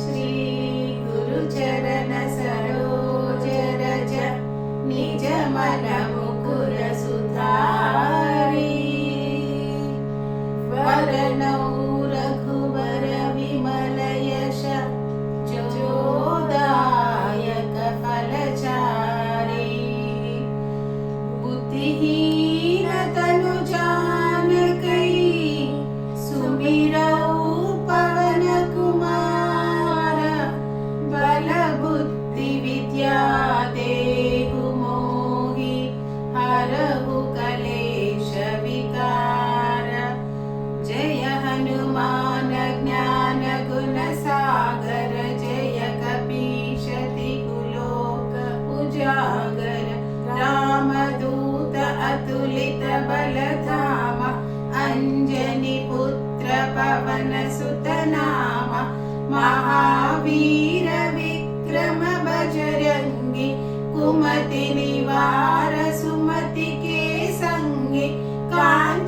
श्रीगुरुचरण सरोजर च निजमनम् हनुमानज्ञानगुणसागर जय कपीषति कुलोक उजागर। रामदूत अतुलित बलधामा अञ्जलि पुत्र पवन सुतनामा महावीर विक्रम बजरङ्गे कुमति निवार सुमति के सङ्गे। कान्ति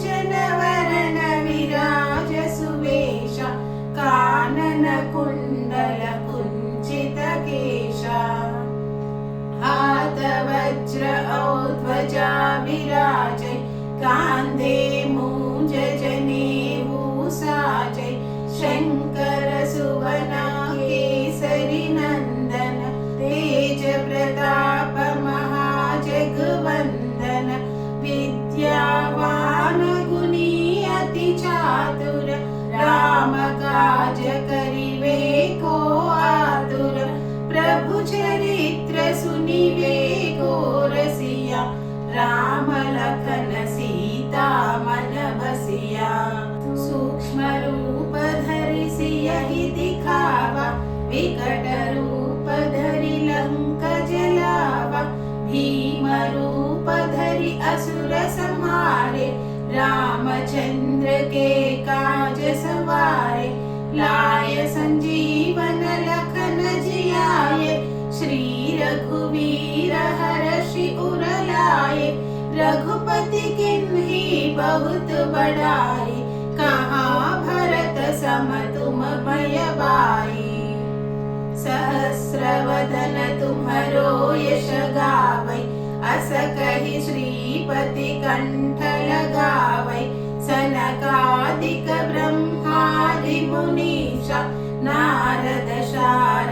रामचंद्र के काज सवारे, लाय संजीवन लखन जियाए श्री रघुवीर हर्षि उर लाए रघुपति किन्ही बहुत बड़ाई कहाँ भरत सम तुम भय बाई सहस्रवदन तुम्हरो यश गावै अस कहि श्रीपति कण्ठलगावै सनकादिक ब्रह्मादिमुनिषा नारदशार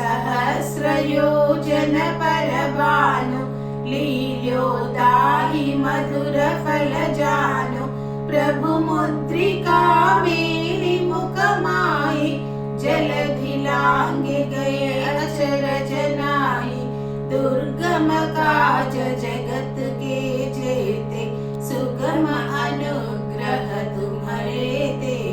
युग सहस्र योजन पर भानु लील्यो ताहि मधुर फल जानु प्रभु मुद्रिका मेलि मुख माहि जलधि लांघि अचर जनाई दुर्गम काज जगत के जेते, सुगम अनुग्रह तुम्हारे देते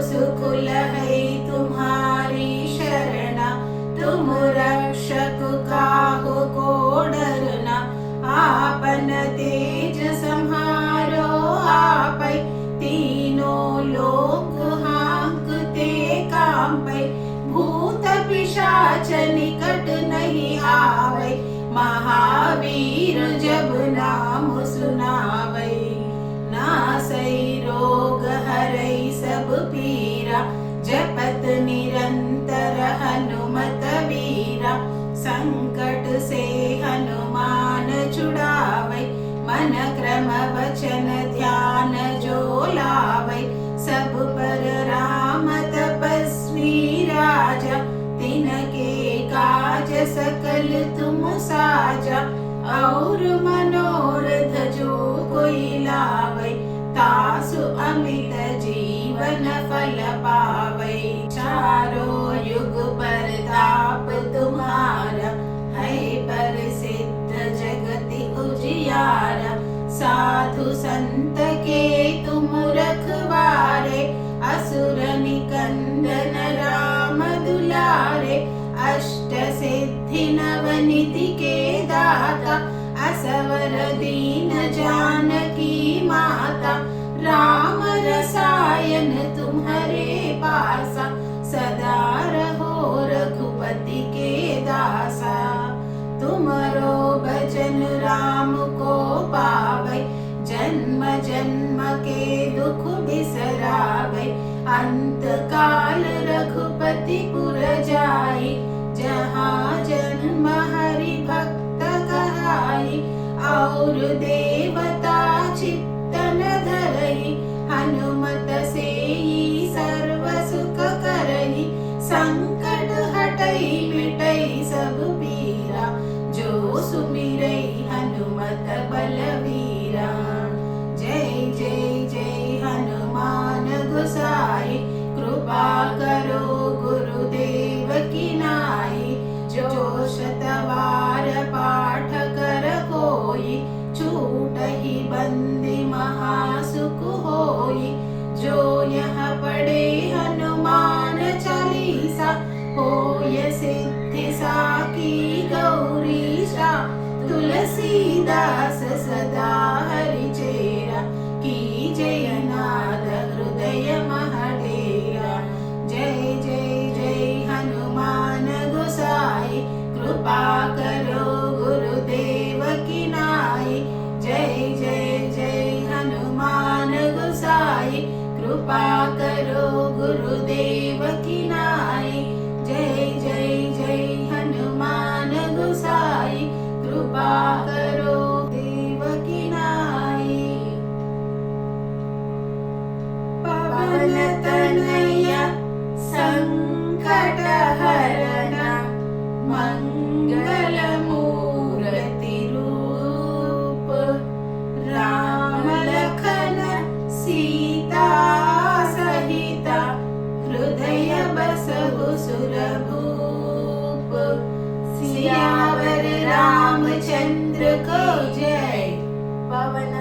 सब सुख लहै तुम्हारी शरणा, तुम रक्षक काहु को डरना आपन तेज संहारो, आपै तीनों लोक हांकते कांपै। भूत पिशाच निकट नहीं आवै, महावीर जब नाम सुनावै। नासै रोग जपत निरंतर हनुमत वीरा। संकट से हनुमान छुड़ावै मन क्रम वचन ध्यान जो लावै। सब पर राम तपस्वी राजा तिनके काज सकल तुम साजा। और मनोरथ साधु संत के तुम रखवारे असुर निकंदन राम दुलारे अष्ट सिद्धि नवनिधि के दाता असवर दीन जानकी माता राम रसायन तुम्हारे पासा सदा रहो रघुपति के दासा तुम्हारो भजन राम को पा जन्म जन्म के दुख बिसरावे। अंत काल रघुपति पुर जाई, जहाँ जन्म हरि भक्त कहाई और देवता शतवार पाठ कर कोई, छूट ही बंदी महासुख होई। जो यह पढ़े हनुमान चालीसा हो ये सिद्धि साकी गौरीशा तुलसीदास सदा रूप राम सीता सहिता हृदय बसहु सुरभूप सियावर रामचंद्र को जय। पवन